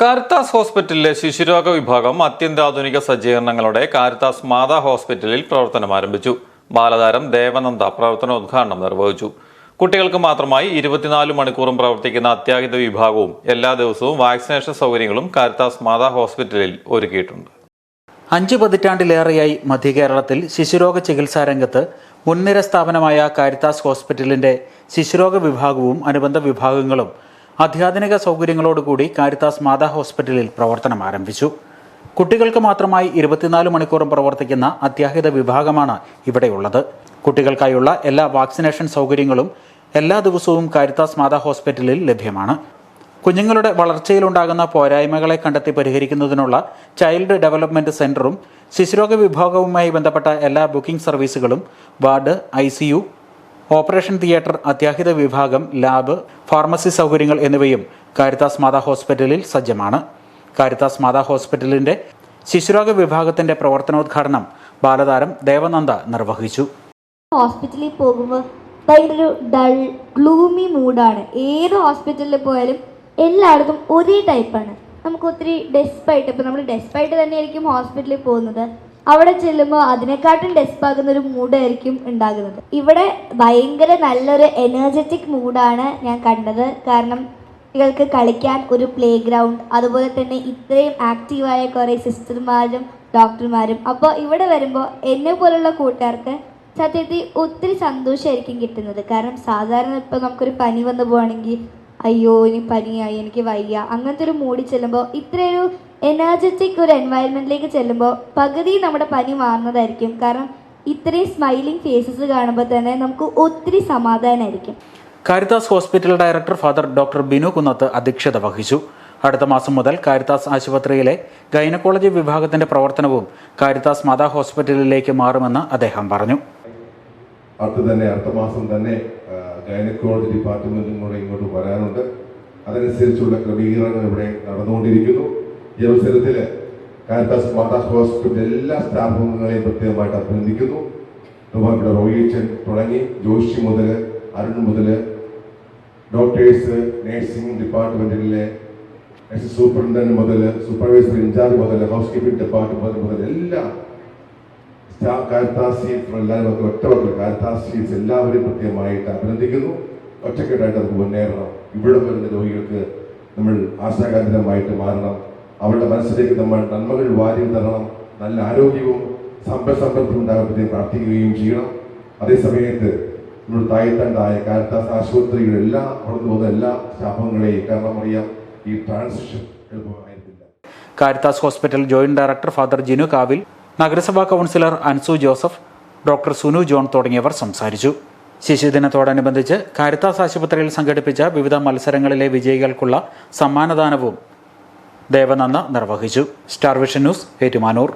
Caritas ഹോസ്പിറ്റലിലെ ശിശുരോഗ വിഭാഗം അത്യന്താധുനിക സജ്ജീകരണങ്ങളോടെ Caritas മാതാ ഹോസ്പിറ്റലിൽ പ്രവർത്തനം ആരംഭിച്ചു. ബാലതാരം ദേവനന്ദ പ്രവർത്തനോദ്ഘാടനം നിർവഹിച്ചു. കുട്ടികൾക്ക് മാത്രമായി ഇരുപത്തിനാല് മണിക്കൂറും പ്രവർത്തിക്കുന്ന അത്യാഹിത വിഭാഗവും എല്ലാ ദിവസവും വാക്സിനേഷൻ സൗകര്യങ്ങളും കാരിത്താസ് മാതാ ഹോസ്പിറ്റലിൽ ഒരുക്കിയിട്ടുണ്ട്. അഞ്ചു പതിറ്റാണ്ടിലേറെയായി മധ്യകേരളത്തിൽ ശിശുരോഗ ചികിത്സാ രംഗത്ത് മുൻനിര സ്ഥാപനമായ കാരിത്താസ് ഹോസ്പിറ്റലിന്റെ ശിശുരോഗ വിഭാഗവും അനുബന്ധ വിഭാഗങ്ങളും അത്യാധുനിക സൗകര്യങ്ങളോടുകൂടി കാരിത്താസ് മാതാ ഹോസ്പിറ്റലിൽ പ്രവർത്തനം ആരംഭിച്ചു. കുട്ടികൾക്ക് മാത്രമായി ഇരുപത്തിനാല് മണിക്കൂറും പ്രവർത്തിക്കുന്ന അത്യാഹിത വിഭാഗമാണ് ഇവിടെയുള്ളത്. കുട്ടികൾക്കായുള്ള എല്ലാ വാക്സിനേഷൻ സൗകര്യങ്ങളും എല്ലാ ദിവസവും കാരിത്താസ് മാതാ ഹോസ്പിറ്റലിൽ ലഭ്യമാണ്. കുഞ്ഞുങ്ങളുടെ വളർച്ചയിലുണ്ടാകുന്ന പോരായ്മകളെ കണ്ടെത്തി പരിഹരിക്കുന്നതിനുള്ള ചൈൽഡ് ഡെവലപ്മെന്റ് സെന്ററും ശിശുരോഗ വിഭാഗവുമായി ബന്ധപ്പെട്ട എല്ലാ ബുക്കിംഗ് സർവീസുകളും വാർഡ് ഐ ഓപ്പറേഷൻ തിയേറ്റർ അത്യാഹിത വിഭാഗം ലാബ് ഫാർമസി സൗകര്യങ്ങൾ എന്നിവയും കാരിത്താസ് മാതാ ഹോസ്പിറ്റലിൽ സജ്ജമാണ്. കാരിത്താസ് മാതാ ഹോസ്പിറ്റലിന്റെ ശിശുരോഗ വിഭാഗത്തിന്റെ പ്രവർത്തനോദ്ഘാടനം ബാലതാരം ദേവനന്ദ നിർവഹിച്ചു. ഹോസ്പിറ്റലിൽ പോകുമ്പോൾ ഭയങ്കര ഡൾ ഗ്ലൂമി മൂഡാണ്. ഏത് ഹോസ്പിറ്റലിൽ പോയാലും എല്ലായിടത്തും ഒരേ ടൈപ്പാണ് നമുക്ക് ഒത്തിരി ഡെസ്പായിട്ട് ഇപ്പോൾ നമ്മൾ ഡെസ്പായിട്ട് തന്നെയായിരിക്കും ഹോസ്പിറ്റലിൽ പോകുന്നത്. അവിടെ ചെല്ലുമ്പോൾ അതിനെക്കാട്ടും ഡെസ്പാകുന്ന ഒരു മൂഡായിരിക്കും ഉണ്ടാകുന്നത്. ഇവിടെ ഭയങ്കര നല്ലൊരു എനർജറ്റിക് മൂഡാണ് ഞാൻ കണ്ടത്. കാരണം കുട്ടികൾക്ക് കളിക്കാൻ ഒരു പ്ലേ ഗ്രൗണ്ട് അതുപോലെ തന്നെ ഇത്രയും ആക്റ്റീവായ കുറേ സിസ്റ്റർമാരും ഡോക്ടർമാരും അപ്പോൾ ഇവിടെ വരുമ്പോൾ എന്നെ പോലുള്ള കൂട്ടുകാർക്ക് സത്യത്തിൽ ഒത്തിരി സന്തോഷമായിരിക്കും കിട്ടുന്നത്. കാരണം സാധാരണ ഇപ്പോൾ നമുക്കൊരു പനി വന്നു പോവാണെങ്കിൽ അയ്യോ ഇനി പനിയായി എനിക്ക് വയ്യ. അങ്ങനത്തെ ഒരു മൂടി ചെല്ലുമ്പോൾ ഇത്രയൊരു എനർജറ്റിക് ഒരു എൻവയൺമെന്റിലേക്ക് ചെല്ലുമ്പോൾ പകുതി നമ്മുടെ പനി മാറുന്നതായിരിക്കും. കാരണം ഇത്രയും സ്മൈലിംഗ് ഫേസസ് കാണുമ്പോൾ തന്നെ നമുക്ക് ഒത്തിരി സമാധാനമായിരിക്കും. Caritas hospital director father doctor Binu Kunnath അധ്യക്ഷത വഹിച്ചു. അടുത്ത മാസം മുതൽ കാരിതാസ് ആശുപത്രിയിലെ ഗൈനക്കോളജി വിഭാഗത്തിന്റെ പ്രവർത്തനവും കാരിതാസ് മാതാ ഹോസ്പിറ്റലിലേക്ക് മാറുമെന്ന് അദ്ദേഹം പറഞ്ഞു. അടുത്ത് തന്നെ അടുത്ത മാസം തന്നെ ഗൈനക്കോളജി ഡിപ്പാർട്ട്മെന്റും കൂടെ ഇങ്ങോട്ട് വരാനുണ്ട്. അതനുസരിച്ചുള്ള ക്രമീകരണങ്ങൾ ഇവിടെ നടന്നുകൊണ്ടിരിക്കുന്നു. ഈ അവസരത്തിൽ കാരിത്താസ് മാതാസ് ഹോസ്പിറ്റൽ എല്ലാ സ്റ്റാഫുകളെയും പ്രത്യേകമായിട്ട് അഭിനന്ദിക്കുന്നു. ഡോക്ടർ റോയിച്ചൻ തുടങ്ങി. ജോഷി മുതൽ അരുൺ മുതൽ ഡോക്ടേഴ്സ് നഴ്സിംഗ് ഡിപ്പാർട്ട്മെന്റിലെ സൂപ്രണ്ടന്റ് മുതൽ സൂപ്പർവൈസർ ഇൻചാർജ് മുതൽ ഹൗസ് കീപ്പിംഗ് ഡിപ്പാർട്ട്മെന്റ് മുതൽ എല്ലാ സ്റ്റാഫ് കാരിത്താസീസ് എല്ലാവരും ഒറ്റ കാരിത്താസീസ് എല്ലാവരെയും പ്രത്യേകമായിട്ട് അഭിനന്ദിക്കുന്നു. ഒറ്റക്കെട്ടായിട്ട് നമുക്ക് മുന്നേറണം. ഇവിടെ വരുന്ന രോഗികൾക്ക് നമ്മൾ ആശാകാന്തിരമായിട്ട് മാറണം. അവരുടെ മനസ്സിലേക്ക് നമ്മൾ നന്മകൾ വാരി തരണം. നല്ല ആരോഗ്യവും സമ്പൽസമ്പത്തും ഉണ്ടാകട്ടെ പ്രാർത്ഥിക്കുകയും ചെയ്യണം. അതേസമയത്ത് നമ്മുടെ തായത്തണ്ടായ കാലത്താസ് ആശുപത്രിയുടെ എല്ലാ വളർന്നു പോകുന്ന എല്ലാ ശാപങ്ങളെയും കാരണം അറിയാം ഈ transition എളുപ്പമായിരുന്നില്ല Caritas hospital joint director father Jinu Kavil നഗരസഭാ councillor Ansu Joseph doctor Sunu John തുടങ്ങിയവർ സംസാരിച്ചു. ശിശുദിനത്തോടനുബന്ധിച്ച് കാരിത്താസ് ആശുപത്രിയിൽ സംഘടിപ്പിച്ച വിവിധ മത്സരങ്ങളിലെ വിജയികൾക്കുള്ള സമ്മാനദാനവും ദേവനന്ദ നിർവഹിച്ചു. Star vision news Ettumanoor.